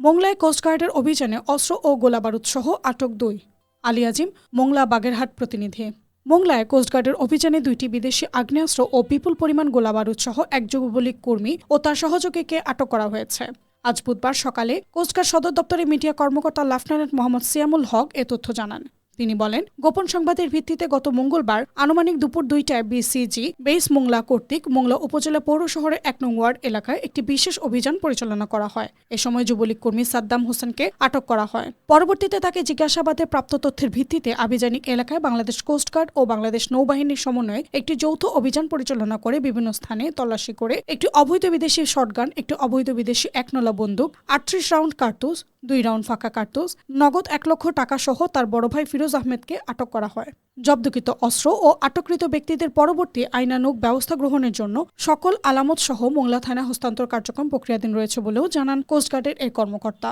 মোংলায় কোস্টগার্ডের অভিযানে অস্ত্র ও গোলাবারুদ সহ আটক দুই। আলী আজিম, মোংলা বাগেরহাট প্রতিনিধি। মোংলায় কোস্টগার্ডের অভিযানে দুইটি বিদেশি আগ্নেয়াস্ত্র ও বিপুল পরিমাণ গোলাবারুদ সহ এক যুবলীগ কর্মী ও তার সহযোগীকে আটক করা হয়েছে। আজ বুধবার সকালে কোস্টগার্ড সদর দপ্তরের মিডিয়া কর্মকর্তা লেফটেন্যান্ট মোহাম্মদ সিয়ামুল হক এ তথ্য জানান। তিনি বলেন, গোপন সংবাদের ভিত্তিতে গত মঙ্গলবার আনুমানিক দুপুর দুইটায় বিসিজি বেস মোংলা কর্তৃক মোংলা উপজেলা পৌর শহরের এক নং ওয়ার্ড এলাকায় একটি বিশেষ অভিযান পরিচালনা করা হয়। এ সময় যুবলীগ কর্মী সাদ্দাম হোসেনকে আটক করা হয়। পরবর্তীতে তাকে জিজ্ঞাসাবাদে প্রাপ্ত তথ্যের ভিত্তিতে আভিযানিক এলাকায় বাংলাদেশ কোস্টগার্ড ও বাংলাদেশ নৌবাহিনীর সমন্বয়ে একটি যৌথ অভিযান পরিচালনা করে বিভিন্ন স্থানে তল্লাশি করে একটি অবৈধ বিদেশি শটগান, একটি অবৈধ বিদেশি একনলা বন্দুক, আটত্রিশ রাউন্ড কার্তুস দুই রাউন্ড ফাঁকা কার্তুজ, নগদ এক লক্ষ টাকা সহ তার বড় ভাই ফিরোজ আহমেদকে আটক করা হয়। জব্দকৃত অস্ত্র ও আটককৃত ব্যক্তিদের পরবর্তী আইনানুগ ব্যবস্থা গ্রহণের জন্য সকল আলামত সহ মোংলা থানা হস্তান্তর কার্যক্রম প্রক্রিয়াধীন রয়েছে বলেও জানান কোস্টগার্ডের এই কর্মকর্তা।